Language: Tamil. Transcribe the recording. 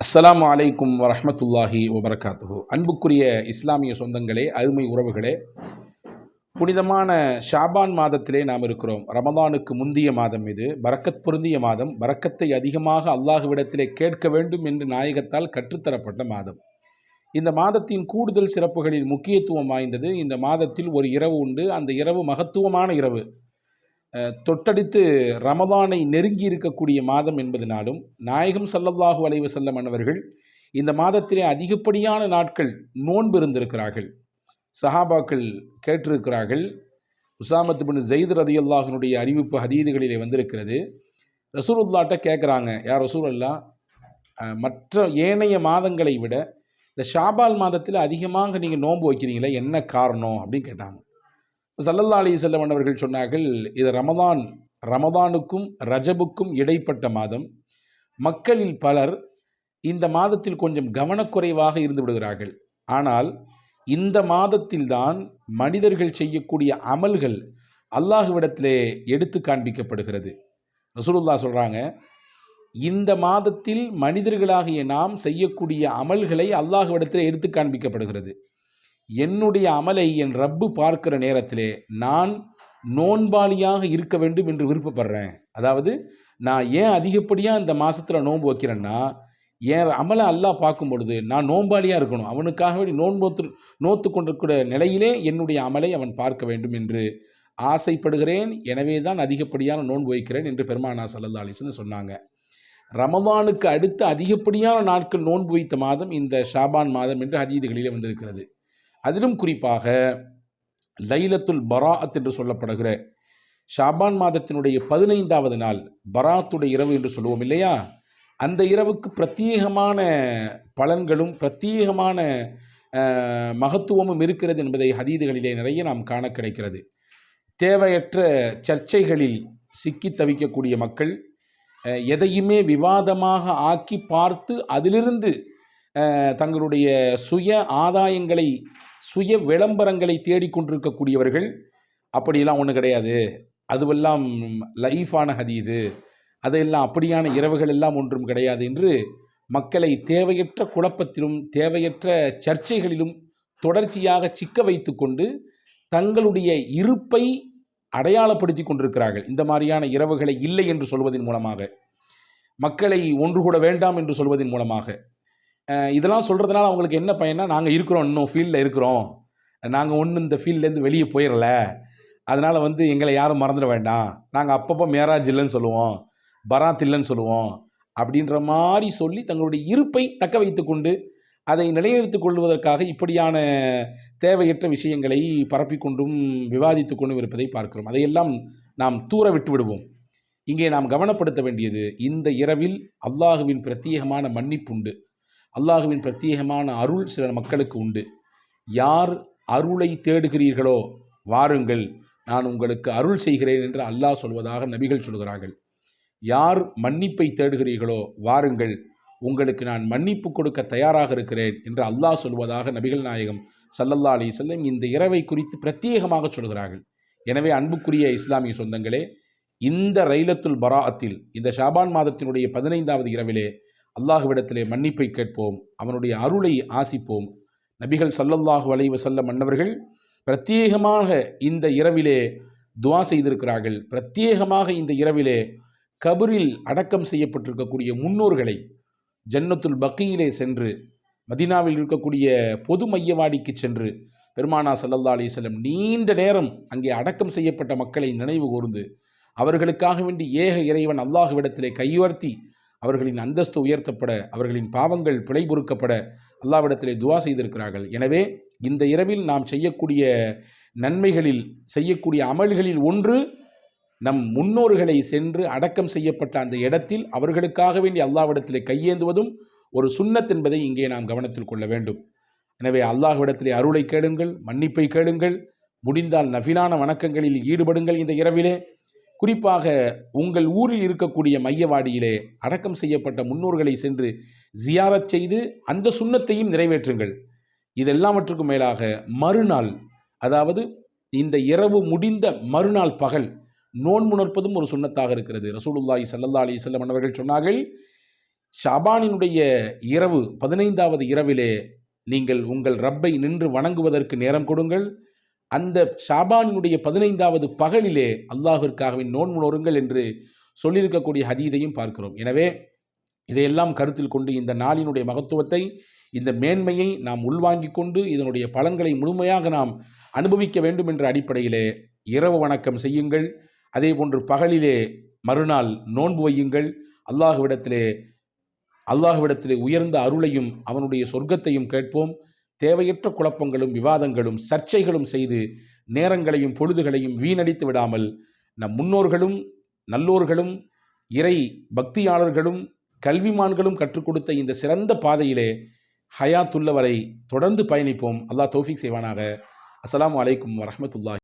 அஸ்ஸலாமு அலைக்கும் வரமத்துல்லாஹி வபரகாத்து அன்புக்குரிய இஸ்லாமிய சொந்தங்களே அருமை உறவுகளே புனிதமான ஷாபான் மாதத்திலே நாம் இருக்கிறோம். ரமதானுக்கு முந்திய மாதம் இது. பரக்கத் பொருந்திய மாதம். பரக்கத்தை அதிகமாக அல்லாஹுவிடத்திலே கேட்க வேண்டும் என்று நாயகத்தால் கற்றுத்தரப்பட்ட மாதம். இந்த மாதத்தின் கூடுதல் சிறப்புகளில் முக்கியத்துவம் வாய்ந்தது. இந்த மாதத்தில் ஒரு இரவு உண்டு. அந்த இரவு மகத்துவமான இரவு. தொட்டடித்து ரமதானை நெருங்கி இருக்கக்கூடிய மாதம் என்பதனாலும் நாயகம் சல்லல்லாஹு அலைவு செல்லம் அவர்கள் இந்த மாதத்திலே அதிகப்படியான நாட்கள் நோன்பு இருந்திருக்கிறார்கள். சஹாபாக்கள் கேட்டிருக்கிறார்கள். உசாமத்து பின் ஜெயித் ரதியுல்லாஹினுடைய அறிவிப்பு ஹதீதுகளிலே வந்திருக்கிறது. ரசூலுல்லாட்ட கேட்குறாங்க யார் ரசூல் அல்லா மற்ற ஏனைய மாதங்களை விட இந்த ஷாபால் மாதத்தில் அதிகமாக நீங்கள் நோன்பு வைக்கிறீங்களே என்ன காரணம்? அப்படின்னு கேட்டாங்க. சல்லல்லா அலி செல்லம் அவர்கள் சொன்னார்கள் இது ரமதான் ரமதானுக்கும் ரஜபுக்கும் இடைப்பட்ட மாதம். மக்களில் பலர் இந்த மாதத்தில் கொஞ்சம் கவனக்குறைவாக இருந்து விடுகிறார்கள். ஆனால் இந்த மாதத்தில்தான் மனிதர்கள் செய்யக்கூடிய அமல்கள் அல்லாஹுவிடத்திலே எடுத்து காண்பிக்கப்படுகிறது. ரசூலுல்லா சொல்கிறாங்க இந்த மாதத்தில் மனிதர்களாகிய நாம் செய்யக்கூடிய அமல்களை அல்லாஹுவிடத்திலே எடுத்து காண்பிக்கப்படுகிறது. என்னுடைய அமலை என் ரப்பு பார்க்கிற நேரத்திலே நான் நோன்பாளியாக இருக்க வேண்டும் என்று விருப்பப்படுறேன். அதாவது நான் ஏன் அதிகப்படியாக இந்த மாதத்தில் நோன்பு வைக்கிறேன்னா என் அமலை அல்லாஹ் பார்க்கும் பொழுது நான் நோன்பாளியாக இருக்கணும். அவனுக்காக வேண்டி நோன்போத்து நோத்து கொண்டிருக்கிற நிலையிலே என்னுடைய அமலை அவன் பார்க்க வேண்டும் என்று ஆசைப்படுகிறேன். எனவே தான் அதிகப்படியான நோன்பு வைக்கிறேன் என்று பெருமானா சல்லல்லா அலிஸ்னு சொன்னாங்க. ரமவானுக்கு அடுத்து அதிகப்படியான நாட்கள் நோன்பு வைத்த மாதம் இந்த ஷாபான் மாதம் என்று ஹதீதுகளிலே வந்திருக்கிறது. அதிலும் குறிப்பாக லைலத்துல் பராத் என்று சொல்லப்படுகிற ஷாபான் மாதத்தினுடைய பதினைந்தாவது நாள் பராத்துடைய இரவு என்று சொல்லுவோம் இல்லையா? அந்த இரவுக்கு பிரத்யேகமான பலன்களும் பிரத்யேகமான மகத்துவமும் இருக்கிறது என்பதை ஹதீதுகளிலே நிறைய நாம் காண கிடைக்கிறது. தேவையற்ற சர்ச்சைகளில் சிக்கி தவிக்கக்கூடிய மக்கள் எதையுமே விவாதமாக ஆக்கி பார்த்து அதிலிருந்து தங்களுடைய சுய ஆதாயங்களை சுய விளம்பரங்களை தேடிக்கொண்டிருக்கக்கூடியவர்கள் அப்படியெல்லாம் ஒன்றும் கிடையாது. அதுவெல்லாம் லைஃபான ஹதீது. அதையெல்லாம் அப்படியான இரவுகள் எல்லாம் ஒன்றும் கிடையாது என்று மக்களை தேவையற்ற குழப்பத்திலும் தேவையற்ற சர்ச்சைகளிலும் தொடர்ச்சியாக சிக்க வைத்துக்கொண்டு தங்களுடைய இருப்பை அடையாளப்படுத்தி கொண்டிருக்கிறார்கள். இந்த மாதிரியான இரவுகளை இல்லை என்று சொல்வதன் மூலமாக. மக்களை ஒன்று கூட வேண்டாம் என்று சொல்வதன் மூலமாக. இதெல்லாம் சொல்கிறதுனால அவங்களுக்கு என்ன பையனா நாங்கள் இருக்கிறோம் இன்னும் ஃபீல்டில் இருக்கிறோம். நாங்கள் ஒன்றும் இந்த ஃபீல்ட்லேருந்து வெளியே போயிடல அதனால் வந்து எங்களை யாரும் மறந்துட வேண்டாம். நாங்கள் அப்பப்போ மேராஜ் இல்லைன்னு சொல்லுவோம் பராத் இல்லைன்னு சொல்லுவோம் அப்படின்ற மாதிரி சொல்லி தங்களுடைய இருப்பை தக்க வைத்துக்கொண்டு அதை நிலைநிறுத்திக் கொள்வதற்காக இப்படியான தேவையற்ற விஷயங்களை பரப்பிக்கொண்டும் விவாதித்து கொண்டும் இருப்பதை பார்க்கிறோம். அதையெல்லாம் நாம் தூர விட்டு விடுவோம். இங்கே நாம் கவனப்படுத்த வேண்டியது இந்த இரவில் அல்லாஹுவின் பிரத்யேகமான மன்னிப்புண்டு. அல்லாஹுவின் பிரத்யேகமான அருள் சில மக்களுக்கு உண்டு. யார் அருளை தேடுகிறீர்களோ வாருங்கள் நான் உங்களுக்கு அருள் செய்கிறேன் என்று அல்லாஹ் சொல்வதாக நபிகள் சொல்கிறார்கள். யார் மன்னிப்பை தேடுகிறீர்களோ வாருங்கள் உங்களுக்கு நான் மன்னிப்பு கொடுக்க தயாராக இருக்கிறேன் என்று அல்லாஹ் சொல்வதாக நபிகள் நாயகம் சல்லல்லா அலி செல்லம் இந்த இரவை குறித்து பிரத்யேகமாக சொல்கிறார்கள். எனவே அன்புக்குரிய இஸ்லாமிய சொந்தங்களே இந்த ரயிலத்துல் பராத்தில் இந்த ஷாபான் மாதத்தினுடைய பதினைந்தாவது இரவிலே அல்லாஹுவிடத்திலே மன்னிப்பை கேட்போம் அவனுடைய அருளை ஆசிப்போம். நபிகள் சல்லல்லாஹு அலைஹி செல்ல மன்னவர்கள் பிரத்யேகமாக இந்த இரவிலே துவா செய்திருக்கிறார்கள். பிரத்யேகமாக இந்த இரவிலே கபரில் அடக்கம் செய்யப்பட்டிருக்கக்கூடிய முன்னோர்களை ஜன்னத்துல் பக்கியிலே சென்று மதீனாவில் இருக்கக்கூடிய பொது மையவாடிக்கு சென்று பெருமானா சல்லல்லா அலிஸ்லம் நீண்ட நேரம் அங்கே அடக்கம் செய்யப்பட்ட மக்களை நினைவு கூர்ந்து அவர்களுக்காக வேண்டி ஏக இறைவன் அல்லாஹுவிடத்திலே கையுயர்த்தி அவர்களின் அந்தஸ்து உயர்த்தப்பட அவர்களின் பாவங்கள் பிழை பொறுக்கப்பட அல்லாவிடத்திலே துவா செய்திருக்கிறார்கள். எனவே இந்த இரவில் நாம் செய்யக்கூடிய நன்மைகளில் செய்யக்கூடிய அமல்களில் ஒன்று நம் முன்னோர்களை சென்று அடக்கம் செய்யப்பட்ட அந்த இடத்தில் அவர்களுக்காக வேண்டி அல்லாவிடத்திலே கையேந்துவதும் ஒரு சுண்ணத் என்பதை இங்கே நாம் கவனத்தில் கொள்ள வேண்டும். எனவே அல்லாஹ்விடத்திலே அருளை கேளுங்கள் மன்னிப்பை கேளுங்கள் முடிந்தால் நஃபிலான வணக்கங்களில் ஈடுபடுங்கள் இந்த இரவிலே. குறிப்பாக உங்கள் ஊரில் இருக்கக்கூடிய மையவாடியிலே அடக்கம் செய்யப்பட்ட முன்னோர்களை சென்று ஜியாரத் செய்து அந்த சுண்ணத்தையும் நிறைவேற்றுங்கள். இதெல்லாவற்றுக்கும் மேலாக மறுநாள் அதாவது இந்த இரவு முடிந்த மறுநாள் பகல் நோன்பு நோற்பதும் ஒரு சுண்ணத்தாக இருக்கிறது. ரசூலுல்லாஹி ஸல்லல்லாஹு அலி வஸல்லம் அவர்கள் சொன்னார்கள் ஷாபானினுடைய இரவு பதினைந்தாவது இரவிலே நீங்கள் உங்கள் ரப்பை நின்று வணங்குவதற்கு நேரம் கொடுங்கள். அந்த ஷாபானினுடைய பதினைந்தாவது பகலிலே அல்லாஹிற்காகவே நோன்பு நோருங்கள் என்று சொல்லியிருக்கக்கூடிய ஹதீதையும் பார்க்கிறோம். எனவே இதையெல்லாம் கருத்தில் கொண்டு இந்த நாளினுடைய மகத்துவத்தை இந்த மேன்மையை நாம் உள்வாங்கிக் கொண்டு இதனுடைய பலன்களை முழுமையாக நாம் அனுபவிக்க வேண்டும் என்ற அடிப்படையிலே இரவு வணக்கம் செய்யுங்கள். அதே போன்று பகலிலே மறுநாள் நோன்பு வையுங்கள். அல்லாஹுவிடத்திலே அல்லாஹுவிடத்திலே உயர்ந்த அருளையும் அவனுடைய சொர்க்கத்தையும் கேட்போம். தேவையற்ற குழப்பங்களும் விவாதங்களும் சர்ச்சைகளும் செய்து நேரங்களையும் பொழுதுகளையும் வீணடித்து விடாமல் நம் முன்னோர்களும் நல்லோர்களும் இறை பக்தியாளர்களும் கல்விமான்களும் கற்றுக் கொடுத்த இந்த சிறந்த பாதையிலே ஹயாத்துள்ளவரை தொடர்ந்து பயணிப்போம். அல்லாஹ் தோஃபிக் செய்வானாக. அஸ்லாம் அலைக்கும் வரமத்துல்லாஹ்